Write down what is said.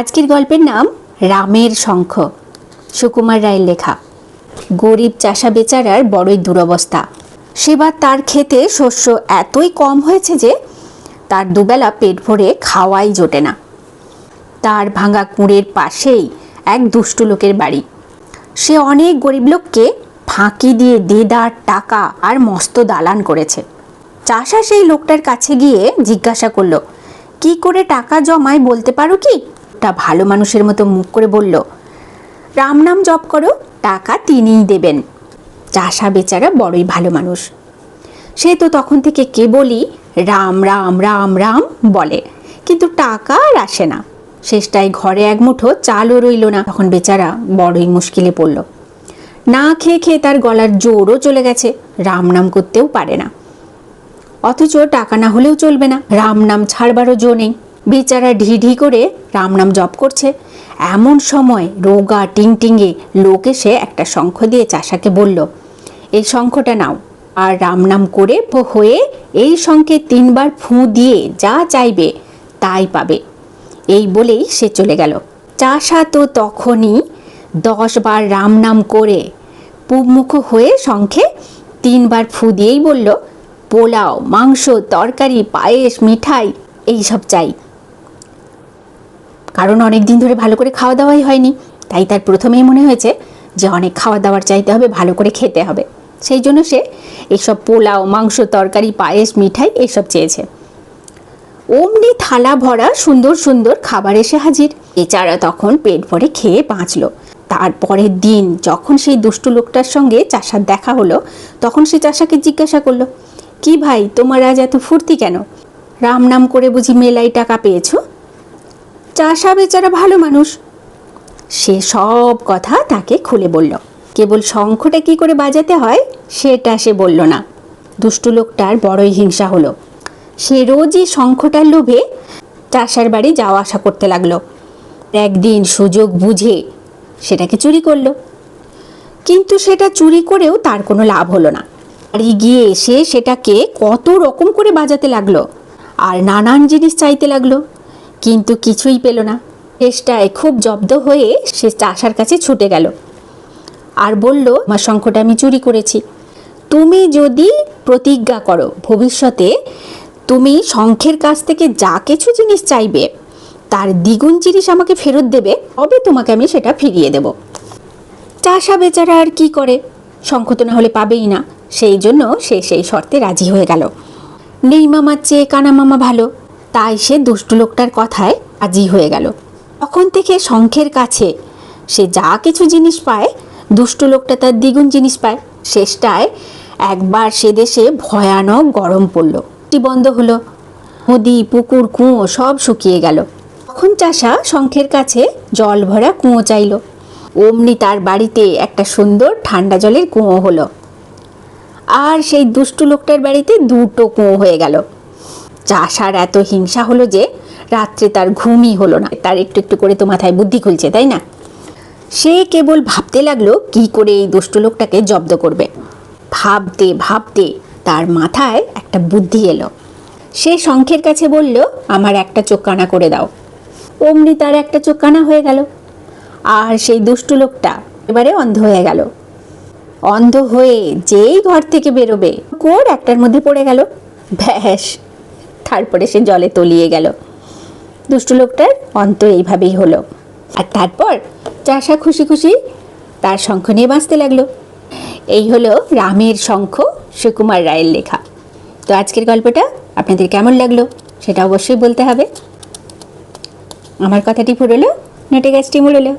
আজকের গল্পের নাম রামের শঙ্খ। সুকুমার রায়ের লেখা। গরিব চাষা বেচারার বড়ই দুরবস্থা। সেবার তার খেতে শস্য এতই কম হয়েছে যে তার দুবেলা পেট ভরে খাওয়াই জোটে না। তার ভাঙা কুঁড়ের পাশেই এক দুষ্টু লোকের বাড়ি। সে অনেক গরিব লোককে ফাঁকি দিয়ে দেদার টাকা আর মস্ত দালান করেছে। চাষা সেই লোকটার কাছে গিয়ে জিজ্ঞাসা করল, কি করে টাকা জমায় বলতে পারো কি? তা ভালো মানুষের মতো মুখ করে বলল, রাম নাম জপ করো, টাকা তিনিই দেবেন। চাষা বেচারা বড়ই ভালো মানুষ। সে তো তখন থেকে কেবলই রাম রাম রাম রাম বলে। কিন্তু টাকা আর আসে না। শেষটায় ঘরে এক মুঠো চালও রইল না। তখন বেচারা বড়ই মুশকিলে পড়ল। না খেয়ে খেয়ে তার গলার জোরও চলে গেছে। রাম নাম করতেও পারে না। অথচ টাকা না হলেও চলবে না। রাম নাম ছাড়বারও জো নেই। বেচারা ঢি ঢি করে রাম নাম জপ করছে। এমন সময় রোগা টিং টিঙে লোক এসে একটা শঙ্খ দিয়ে চাষাকে বলল, এই শঙ্খটা নাও। আর রাম নাম করে হয়ে এই শঙ্খে তিনবার ফুঁ দিয়ে যা চাইবে তাই পাবে। এই বলেই সে চলে গেল। চাষা তো তখনই দশ বার রাম নাম করে পুবমুখ হয়ে শঙ্খে তিনবার ফু দিয়েই বলল, পোলাও, মাংস, তরকারি, পায়েস, মিঠাই এই সব চাই। কারণ অনেক দিন ধরে ভালো করে খাওয়া দাওয়াই হয়নি। তাই তার প্রথমেই মনে হয়েছে যে অনেক খাওয়া দাওয়ার চাইতে হবে, ভালো করে খেতে হবে। সেই জন্য সে এইসব পোলাও, মাংস, তরকারি, পায়েস, মিঠাই এইসব চেয়েছে। অমনি থালা ভরা সুন্দর সুন্দর খাবার এসে হাজির। এছাড়া তখন পেট ভরে খেয়ে বাঁচলো। তারপরের দিন যখন সেই দুষ্টু লোকটার সঙ্গে চাষার দেখা হলো, তখন সে চাষাকে জিজ্ঞাসা করল, কি ভাই, তোমার আজ এত ফুর্তি কেন? রাম নাম করে বুঝি মেলাই টাকা পেয়েছ? চাষা বেচারা ভালো মানুষ। সে সব কথা তাকে খুলে বলল। কেবল শঙ্খটা কি করে বাজাতে হয় সেটা সে বলল না। দুষ্টু লোকটার বড়ই হিংসা হলো। সে রোজই শঙ্খটার লোভে চাষার বাড়ি যাওয়া আসা করতে লাগল। একদিন সুযোগ বুঝে সেটাকে চুরি করল। কিন্তু সেটা চুরি করেও তার কোনো লাভ হলো না। বাড়ি গিয়ে এসে সেটাকে কত রকম করে বাজাতে লাগল। আর নানান জিনিস চাইতে লাগল। কিন্তু কিছুই পেল না। চেষ্টায় খুব জব্দ হয়ে সে চাষার কাছে ছুটে গেল। আর বলল আমার শঙ্খটা আমি চুরি করেছি। তুমি যদি প্রতিজ্ঞা করো, ভবিষ্যতে তুমি শঙ্খের কাছ থেকে যা কিছু জিনিস চাইবে, তার দ্বিগুণ জিনিস আমাকে ফেরত দেবে, তবে তোমাকে আমি সেটা ফিরিয়ে দেব। চাষা বেচারা আর কি করে? শঙ্খ তো না হলে পাবেই না। সেই জন্য সে সেই শর্তে রাজি হয়ে গেল। নেই মামার চেয়ে কানা মামা ভালো। তাই সে দুষ্টু লোকটার কথায় রাজি হয়ে গেল। তখন থেকে শঙ্খের কাছে সে যা কিছু জিনিস পায়, দুষ্টু লোকটা তার দ্বিগুণ জিনিস পায়। শেষটায় একবার সে দেশে ভয়ানক গরম পড়ল। বন্ধ হলো। নদী, পুকুর, কুঁয়ো সব শুকিয়ে গেল। তখন চাষা শঙ্খের কাছে জল ভরা কুঁয়ো চাইল। অমনি তার বাড়িতে একটা সুন্দর ঠান্ডা জলের কুঁয়ো হলো। আর সেই দুষ্টু লোকটার বাড়িতে দুটো কুঁয়ো হয়ে গেল। চাষার এত হিংসা হলো যে রাত্রে তার ঘুমই হলো না। তার একটু একটু করে তো মাথায় বুদ্ধি খুলছে, তাই না? সে কেবল ভাবতে লাগল কি করে এই দুষ্ট লোকটাকে জব্দ করবে। ভাবতে ভাবতে তার মাথায় একটা বুদ্ধি এলো। সে শঙ্খের কাছে বলল, আমার একটা চোখ কানা করে দাও। অমনি তার একটা চোখ কানা হয়ে গেল। আর সেই দুষ্টু লোকটা এবারে অন্ধ হয়ে গেল। অন্ধ হয়ে যেই ঘর থেকে বেরোবে, কোর একটার মধ্যে পড়ে গেল। ব্যাস তারপরে সে জলে তলিয়ে গেল। দুষ্টু লোকটার অন্ত এইভাবেই হলো। আর তারপর চাষা খুশি খুশি তার শঙ্খ নিয়ে বাঁচতে লাগল। এই হলো রামের শঙ্খ সুকুমার রায়ের লেখা। তো আজকের গল্পটা আপনাদের কেমন লাগল সেটা অবশ্যই বলতে হবে। আমার কথাটি ফুরলো নেটে গাছটি মুড়লো।